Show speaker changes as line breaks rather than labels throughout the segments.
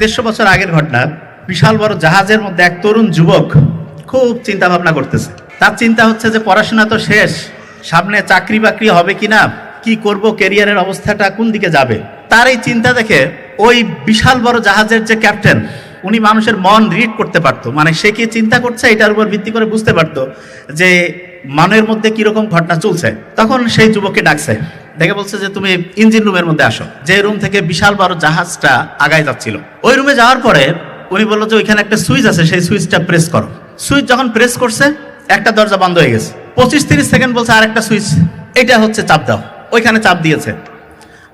দেড়শো বছর আগের ঘটনা, বিশাল বড় জাহাজের মধ্যে এক তরুণ যুবক খুব চিন্তা ভাবনা করতেছে। তার চিন্তা হচ্ছে যে পড়াশোনা তো শেষ, সামনে চাকরি বাকরি হবে কিনা, কি করব, ক্যারিয়ারের অবস্থাটা কোন দিকে যাবে? তার এই চিন্তা দেখে ওই বিশাল বড় জাহাজের যে ক্যাপ্টেন, উনি মানুষের মন রিড করতে পারতো। মানে সে কি চিন্তা করছে, এটার উপর ভিত্তি করে বুঝতে পারতো যে মনের মধ্যে কীরকম ঘটনা চলছে। তখন সেই যুবককে ডাকছে দেখে বলছে যে তুমি ইঞ্জিন রুমের মধ্যে আসো। যে রুম থেকে বিশাল বড় জাহাজটা আগায় যাচ্ছিল। ওই রুমে যাওয়ার পরে উনি বলল যে ওইখানে একটা সুইচ আছে, সেই সুইচটা প্রেস করো। সুইচ যখন প্রেস করছে, একটা দরজা বন্ধ হয়ে গেছে। পঁচিশ তিরিশ সেকেন্ড বলছে আর একটা সুইচ, এটা হচ্ছে চাপ দাও। ওইখানে চাপ দিয়েছে।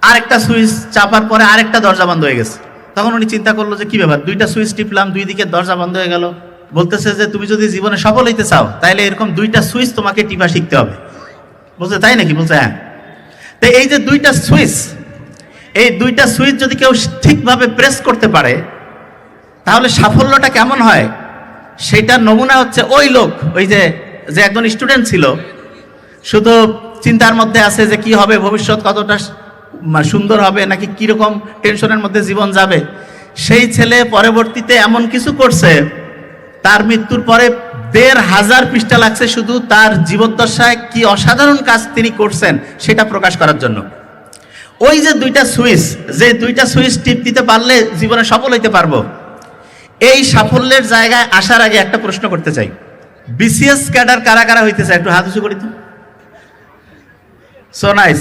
আরেকটা সুইচ চাপার পরে আরেকটা দরজা বন্ধ হয়ে গেছে। তখন উনি চিন্তা করল যে কি ব্যাপার, দুইটা সুইচ টিপলাম, দুই দিকে দরজা বন্ধ হয়ে গেল। বলতেছে যে, তুমি যদি জীবনে সফল হইতে চাও তাহলে এরকম দুইটা সুইচ তোমাকে টিপা শিখতে হবে। বলছে, তাই নাকি? বলছে হ্যাঁ। তো এই যে দুইটা সুইচ, এই দুইটা সুইচ যদি কেউ ঠিকভাবে প্রেস করতে পারে, তাহলে সাফল্যটা কেমন হয়? সেটার নমুনা হচ্ছে ওই লোক, ওই যে যে একজন স্টুডেন্ট ছিল। শুধু চিন্তার মধ্যে আছে যে কি হবে, ভবিষ্যৎ কতটা সুন্দর হবে, নাকি কীরকম টেনশনের মধ্যে জীবন যাবে। সেই ছেলে পরবর্তীতে এমন কিছু করছে, তার মৃত্যুর পরে দেড় হাজার পৃষ্ঠা লাগছে শুধু তার জীবদ্দশায় কি অসাধারণ কাজ তিনি করছেন সেটা প্রকাশ করার জন্য। ওই যে দুইটা সুইচ, যে দুইটা সুইচ টিপ দিতে পারলে জীবনে সফল হইতে পারব। এই সাফল্যের জায়গায় আসার আগে একটা প্রশ্ন করতে চাই। বিসিএস ক্যাডার কারা কারা হইতেছে? একটু হাত উঁচু করি তো। সো নাইস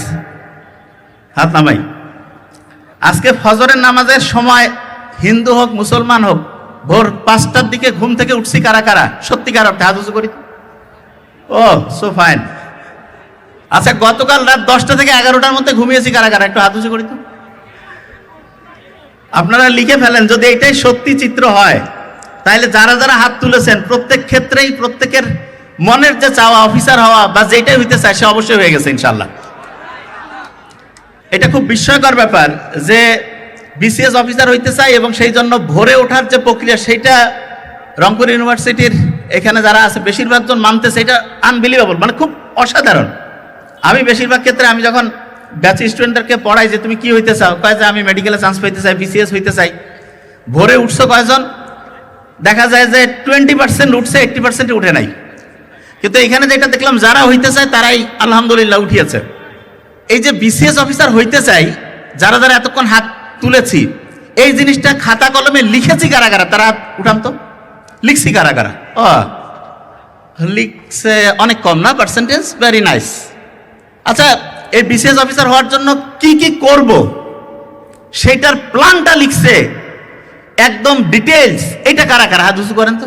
হাত নামাই। আজকে ফজরের নামাজের সময় হিন্দু হোক, মুসলমান হোক ভোর পাঁচটার দিকে ঘুম থেকে উঠছি কারা কারা? সত্যিকার অর্থে উঁচু করি। ও সো ফাইন আচ্ছা গতকাল রাত দশটা থেকে এগারোটার মধ্যে ঘুমিয়েছি কারা কারা? একটু হাত করি তো। আপনারা লিখে ফেলেন, যদি এটাই সত্যি চিত্র হয়, তাহলে যারা যারা হাত তুলেছেন, প্রত্যেক ক্ষেত্রেই প্রত্যেকের মনের যে চাওয়া, অফিসার হওয়া, বা যেটাই হইতে চায়, সে অবশ্যই হয়ে গেছে ইনশাল্লাহ এটা খুব বিস্ময়কর ব্যাপার যে বিসিএস অফিসার হইতে চাই এবং সেই জন্য ভোরে ওঠার যে প্রক্রিয়া সেইটা রংপুর ইউনিভার্সিটির এখানে যারা আছে, বেশিরভাগ জন মানতেছে এটা আনবিলিভেবল মানে খুব অসাধারণ। আমি বেশিরভাগ ক্ষেত্রে আমি যখন ব্যাচ স্টুডেন্টদেরকে পড়াই যে তুমি কি হইতে চাও, কয় যে আমি মেডিকেলে চান্স পাইতে চাই বিসিএস হইতে চাই, ভোরে উঠছো কয়জন? দেখা যায় যে টোয়েন্টি পার্সেন্ট উঠছে এইট্টি পার্সেন্ট উঠে নাই। কিন্তু এখানে যেটা দেখলাম, যারা হইতে চায় তারাই আলহামদুলিল্লাহ উঠিয়েছে। এই যে বিসিএস অফিসার হইতে চাই, যারা যারা এতক্ষণ হাত তুলেছি। এই জিনিসটা খাতা কলমে লিখেছি কারা কারা তারা উঠান তো? লিখছি কারা কারা ও, লিখছে অনেক কম না? পার্সেন্টেজ ভেরি নাইস আচ্ছা এই বিসিএস অফিসার হওয়ার জন্য কি কি করব? সেটার প্ল্যানটা লিখছে। একদম ডিটেলস এটা কারা কারা হাত উঁচু করেন তো।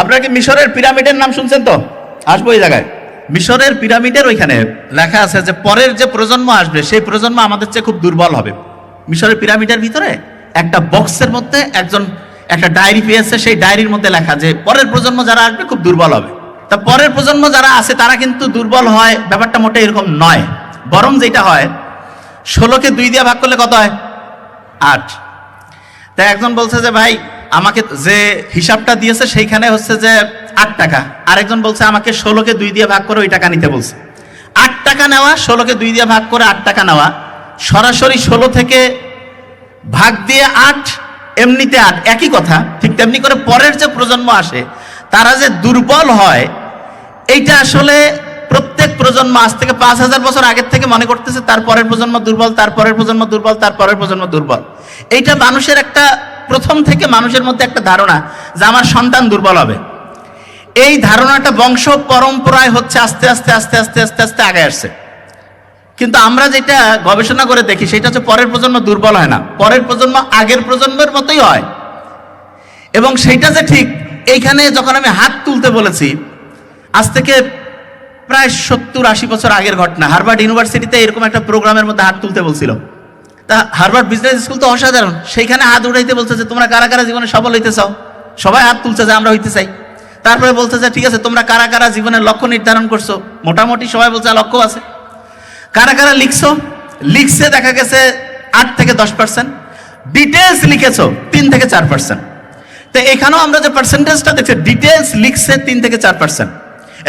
আপনারা কি মিশরের পিরামিডের নাম শুনছেন তো? আসব এই জায়গায়। মিশরের পিরামিডের ওইখানে লেখা আছে যে পরের যে প্রজন্ম আসবে, সেই প্রজন্ম আমাদের চেয়ে খুব দুর্বল হবে। মিশরের পিরামিডের ভিতরে একটা বক্সের মধ্যে একজন, একটা ডায়েরি পেয়েছে, সেই ডায়েরির মধ্যে লেখা যে পরের প্রজন্ম যারা আসবে খুব দুর্বল হবে। তা পরের প্রজন্ম যারা আছে, তারা কিন্তু দুর্বল হয়, ব্যাপারটা মোটে এরকম নয়। বরং যেটা হয়, ষোলোকে দুই দিয়ে ভাগ করলে কত হয়? আট। তাই একজন বলছে যে, ভাই, আমাকে যে হিসাবটা দিয়েছে, সেইখানে হচ্ছে যে আট টাকা। আরেকজন বলছে, আমাকে ষোলোকে দুই দিয়ে ভাগ করে ওই টাকা নিতে বলছে। আট টাকা নেওয়া, ষোলোকে দুই দিয়ে ভাগ করে আট টাকা নেওয়া, সরাসরি ষোলো থেকে ভাগ দিয়ে আট, এমনিতে আট, একই কথা, ঠিক তেমনি করে পরের যে প্রজন্ম আসে, তারা যে দুর্বল হয়, এইটা আসলে প্রত্যেক প্রজন্ম আজ থেকে পাঁচ হাজার বছর আগের থেকে মনে করতেছে, তার পরের প্রজন্ম দুর্বল, তার পরের প্রজন্ম দুর্বল, তার পরের প্রজন্ম দুর্বল। এইটা মানুষের একটা, প্রথম থেকে মানুষের মধ্যে একটা ধারণা যে আমার সন্তান দুর্বল হবে। এই ধারণাটা বংশ পরম্পরায় হচ্ছে আস্তে আস্তে আস্তে আস্তে আস্তে আস্তে আগে আসছে। কিন্তু আমরা যেটা গবেষণা করে দেখি, সেটা হচ্ছে পরের প্রজন্ম দুর্বল হয় না। পরের প্রজন্ম আগের প্রজন্মের মতোই হয়। এবং সেইটা যে ঠিক, এইখানে যখন আমি হাত তুলতে বলেছি, আজ থেকে প্রায় সত্তর আশি বছর আগের ঘটনা। হার্ভার্ড ইউনিভার্সিটিতে এরকম একটা প্রোগ্রামের মধ্যে হাত তুলতে বলছিল। তা হার্ভার্ড বিজনেস স্কুল তো অসাধারণ। সেইখানে হাত উঠাইতে বলছে যে, তোমরা কারা কারা জীবনে সফল হইতে চাও? সবাই হাত তুলছে যে, আমরা হইতে চাই। তারপরে বলছে যে, ঠিক আছে, তোমরা কারা কারা জীবনের লক্ষ্য নির্ধারণ করছ? মোটামুটি সবাই বলছে লক্ষ্য আছে। কারা কারা লিখছো? লিখছে দেখা গেছে আট থেকে দশ পার্সেন্ট ডিটেলস লিখেছো, তিন থেকে চার পার্সেন্ট তো এখানেও আমরা যে পার্সেন্টেজটা দেখছি ডিটেলস লিখছে তিন থেকে চার পার্সেন্ট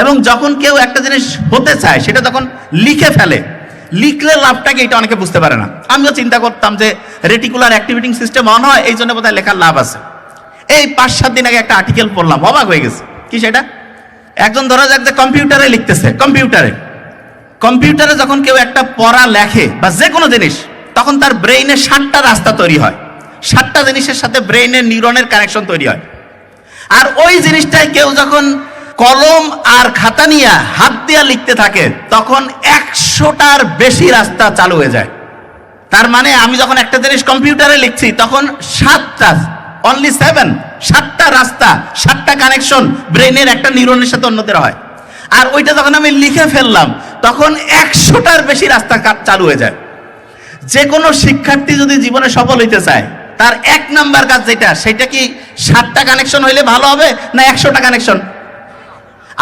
এবং যখন কেউ একটা জিনিস হতে চায়, সেটা তখন লিখে ফেলে। লিখলে লাভটাকে এটা অনেকে বুঝতে পারে না। আমিও চিন্তা করতাম যে রেটিকুলার অ্যাক্টিভিটিং সিস্টেম অন হয়, এই জন্য বোধহয় লেখার লাভ আছে। এই পাঁচ সাত দিন আগে একটা আর্টিকেল পড়লাম, অবাক হয়ে গেছে। কি সেটা? একজন ধরা যাক যে কম্পিউটারে লিখতেছে কম্পিউটারে কম্পিউটারে যখন কেউ একটা পড়া লেখে বা যে কোনো জিনিস, তখন তার ব্রেইনে ষাটটা রাস্তা তৈরি হয়। ষাটটা জিনিসের সাথে ব্রেইনের নিউরনের কানেকশন তৈরি হয়। আর ওই জিনিসটাই কেউ যখন কলম আর খাতা নিয়ে হাত দিয়া লিখতে থাকে, তখন একশোটার বেশি রাস্তা চালু হয়ে যায়। তার মানে আমি যখন একটা জিনিস কম্পিউটারে লিখছি, তখন সাতটা অনলি সেভেন সাতটা রাস্তা, সাতটা কানেকশন ব্রেনের একটা নিউরনের সাথে অন্যদের হয়। আর ওইটা যখন আমি লিখে ফেললাম, তখন একশোটার বেশি রাস্তা চালু হয়ে যায়। যে কোনো শিক্ষার্থী যদি জীবনে সফল হইতে চায়, তার এক নাম্বার কাজ যেটা, সেটা কি সাতটা কানেকশন হইলে ভালো হবে না একশোটা কানেকশন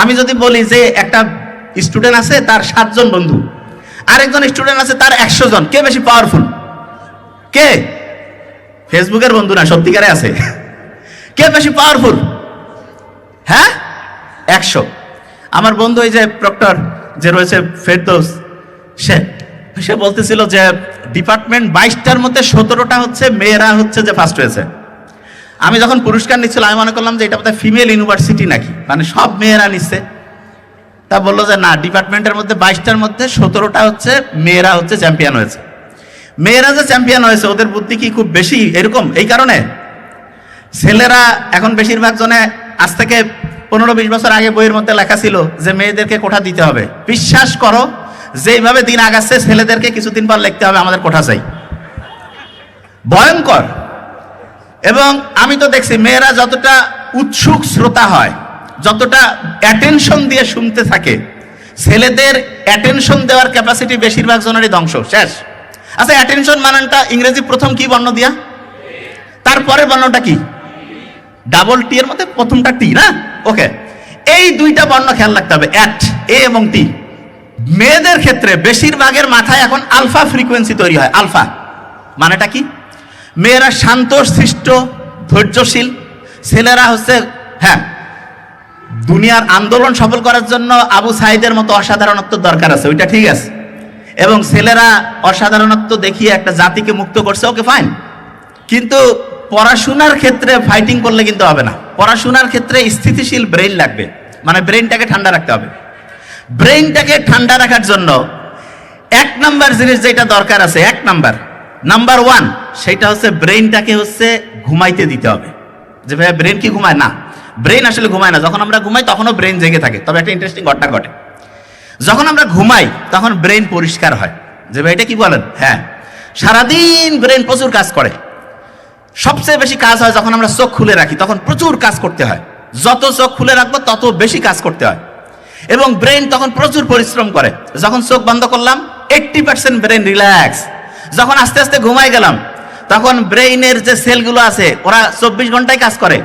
আমি যদি বলি যে একটা স্টুডেন্ট আছে, তার সাতজন বন্ধু। আরেকজন স্টুডেন্ট আছে, তার একশো জন। কে বেশি পাওয়ারফুল কে? ফেসবুকের বন্ধু না, সত্যিকারে আছে। কে বেশি পাওয়ারফুল হ্যাঁ? একশো। আমার বন্ধু এই যে প্রক্টর যে রয়েছে ফেরদৌস, সে সে বলতেছিল যে ডিপার্টমেন্ট বাইশটার মধ্যে সতেরোটা হচ্ছে মেয়েরা হচ্ছে যে ফার্স্ট হয়েছে। আমি যখন পুরস্কার নিচ্ছিল আমি মনে করলাম যে এটা বোধহয় ফিমেল ইউনিভার্সিটি নাকি? মানে সব মেয়েরা নিচ্ছে। তা বলল যে না ডিপার্টমেন্টের মধ্যে বাইশটার মধ্যে সতেরোটা হচ্ছে মেয়েরা হচ্ছে চ্যাম্পিয়ন হয়েছে। মেয়েরা যে চ্যাম্পিয়ন হয়েছে, ওদের বুদ্ধি কি খুব বেশি এরকম? এই কারণে? ছেলেরা এখন বেশিরভাগ জনে আজ থেকে পনেরো বিশ বছর আগে বইয়ের মধ্যে লেখা ছিল যে, মেয়েদেরকে কোঠা দিতে হবে। বিশ্বাস করো, যেইভাবে দিন আগাচ্ছে, ছেলেদেরকে কিছুদিন পর লিখতে হবে, আমাদের কোঠা চাই। ভয়ঙ্কর। এবং আমি তো দেখছি, মেয়েরা যতটা উৎসুক শ্রোতা হয়, যতটা অ্যাটেনশন দিয়ে শুনতে থাকে, ছেলেদের অ্যাটেনশন দেওয়ার ক্যাপাসিটি বেশিরভাগ জনেরই ধ্বংস, শেষ। আচ্ছা অ্যাটেনশন মানানটা ইংরেজি প্রথম কি বর্ণ দিয়া? তারপরের বর্ণটা কি? ডাবল টি এর মধ্যে প্রথমটা টি না? ওকে এই দুইটা বর্ণ খেয়াল রাখতে হবে। অ্যাট এ এবং টি মেয়েদের ক্ষেত্রে বেশিরভাগের মাথায় এখন আলফা ফ্রিকোয়েন্সি তৈরি হয়। আলফা মানেটা কি? মেয়েরা শান্ত শিষ্ট ধৈর্যশীল। ছেলেরা হচ্ছে হ্যাঁ দুনিয়ার আন্দোলন সফল করার জন্য আবু সাইদের মতো অসাধারণত্ব দরকার আছে। ওইটা ঠিক আছে। এবং ছেলেরা অসাধারণত্ব দেখিয়ে একটা জাতিকে মুক্ত করছে, ওকে ফাইন কিন্তু পড়াশোনার ক্ষেত্রে ফাইটিং করলে কিন্তু হবে না। পড়াশোনার ক্ষেত্রে স্থিতিশীল ব্রেইন লাগবে। মানে ব্রেইনটাকে ঠান্ডা রাখতে হবে। ব্রেইনটাকে ঠান্ডা রাখার জন্য এক নাম্বার জিনিস যেটা দরকার আছে, এক নাম্বার। নাম্বার ওয়ান সেটা হচ্ছে ব্রেইনটাকে হচ্ছে ঘুমাইতে দিতে হবে। যে ভাইয়া ব্রেন কি ঘুমায়? না। ব্রেন আসলে ঘুমায় না। যখন আমরা ঘুমাই, তখনও ব্রেন জেগে থাকে। তবে একটা ইন্টারেস্টিং ঘটনা ঘটে। যখন আমরা ঘুমাই, তখন ব্রেন পরিষ্কার হয়। যে ভাই, এটা কি বলেন? হ্যাঁ। সারাদিন ব্রেন প্রচুর কাজ করে। সবচেয়ে বেশি কাজ হয় যখন আমরা চোখ খুলে রাখি, তখন প্রচুর কাজ করতে হয়। যত চোখ খুলে রাখব, তত বেশি কাজ করতে হয়। এবং ব্রেন তখন প্রচুর পরিশ্রম করে। যখন চোখ বন্ধ করলাম এইট্টি পার্সেন্ট ব্রেন রিল্যাক্স যখন আস্তে আস্তে ঘুমাই গেলাম, তখন ব্রেইনের যে সেলগুলো আছে, ওরা চব্বিশ ঘন্টায় কাজ করে।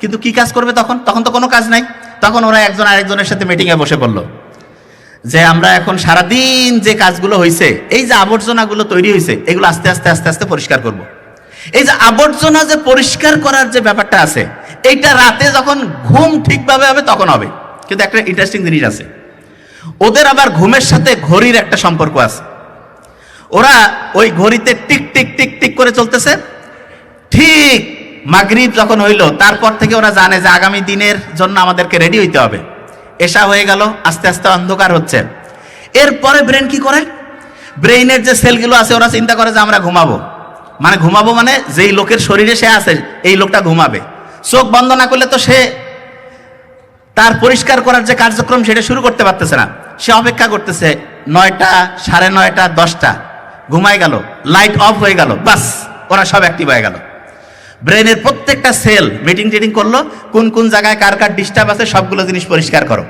কিন্তু কি কাজ করবে তখন? তখন তো কোনো কাজ নাই। তখন ওরা একজন আরেকজনের সাথে মিটিংয়ে বসে পড়ল। যে আমরা এখন সারাদিন যে কাজগুলো হয়েছে এই যে আবর্জনাগুলো তৈরি হয়েছে এগুলো আস্তে আস্তে আস্তে আস্তে পরিষ্কার করব। এই যে আবর্জনা যে পরিষ্কার করার যে ব্যাপারটা আছে, এইটা রাতে যখন ঘুম ঠিকভাবে হবে, তখন হবে। কিন্তু একটা ইন্টারেস্টিং জিনিস আছে। ওদের আবার ঘুমের সাথে ঘড়ির একটা সম্পর্ক আছে। ওরা ওই ঘড়িতে টিক টিক টিক টিক করে চলতেছে। ঠিক মাগরিব যখন হইল, তারপর থেকে ওরা জানে যে আগামী দিনের জন্য আমাদেরকে রেডি হইতে হবে। এসা হয়ে গেল, আস্তে আস্তে অন্ধকার হচ্ছে। এরপরে ব্রেন কি করে? ব্রেইনের যে সেলগুলো আছে, ওরা চিন্তা করে যে আমরা ঘুমাবো। মানে ঘুমাবো মানে যেই লোকের শরীরে সে আছে, এই লোকটা ঘুমাবে। চোখ বন্ধ না করলে তো সে তার পরিষ্কার করার যে কার্যক্রম, সেটা শুরু করতে পারতেছে না। সে অপেক্ষা করতেছে, নয়টা, সাড়ে নয়টা, দশটা। ঘুমাই গেল লাইট অফ হয়ে গেল, বাস, ওরা সব অ্যাক্টিভ হয়ে গেল। ব্রেনের প্রত্যেকটা সেল মিটিং টিটিং করল, কোন কোন জায়গায় কার কার ডিস্টার্ব আছে, সবগুলো জিনিস পরিষ্কার করো।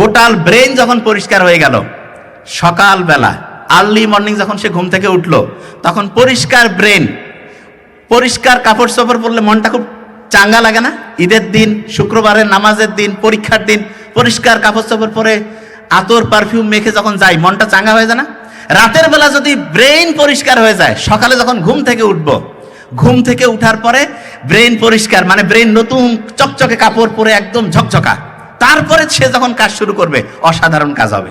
গোটাল ব্রেন যখন পরিষ্কার হয়ে গেল, সকালবেলা আর্লি মর্নিং যখন সে ঘুম থেকে উঠল, তখন পরিষ্কার ব্রেন পরিষ্কার কাপড় চোপড় পরলে মনটা খুব চাঙ্গা লাগে না? ঈদের দিন, শুক্রবারের নামাজের দিন, পরীক্ষার দিন, পরিষ্কার কাপড় চোপড় পরে আতর পারফিউম মেখে যখন যাই, মনটা চাঙ্গা হয়ে যায় না? রাতের বেলা যদি ব্রেইন পরিষ্কার হয়ে যায়, সকালে যখন ঘুম থেকে উঠবো ঘুম থেকে উঠার পরে ব্রেন পরিষ্কার মানে ব্রেন নতুন চকচকে কাপড় পরে একদম ঝকঝকা। তারপরে সে যখন কাজ শুরু করবে, অসাধারণ কাজ হবে।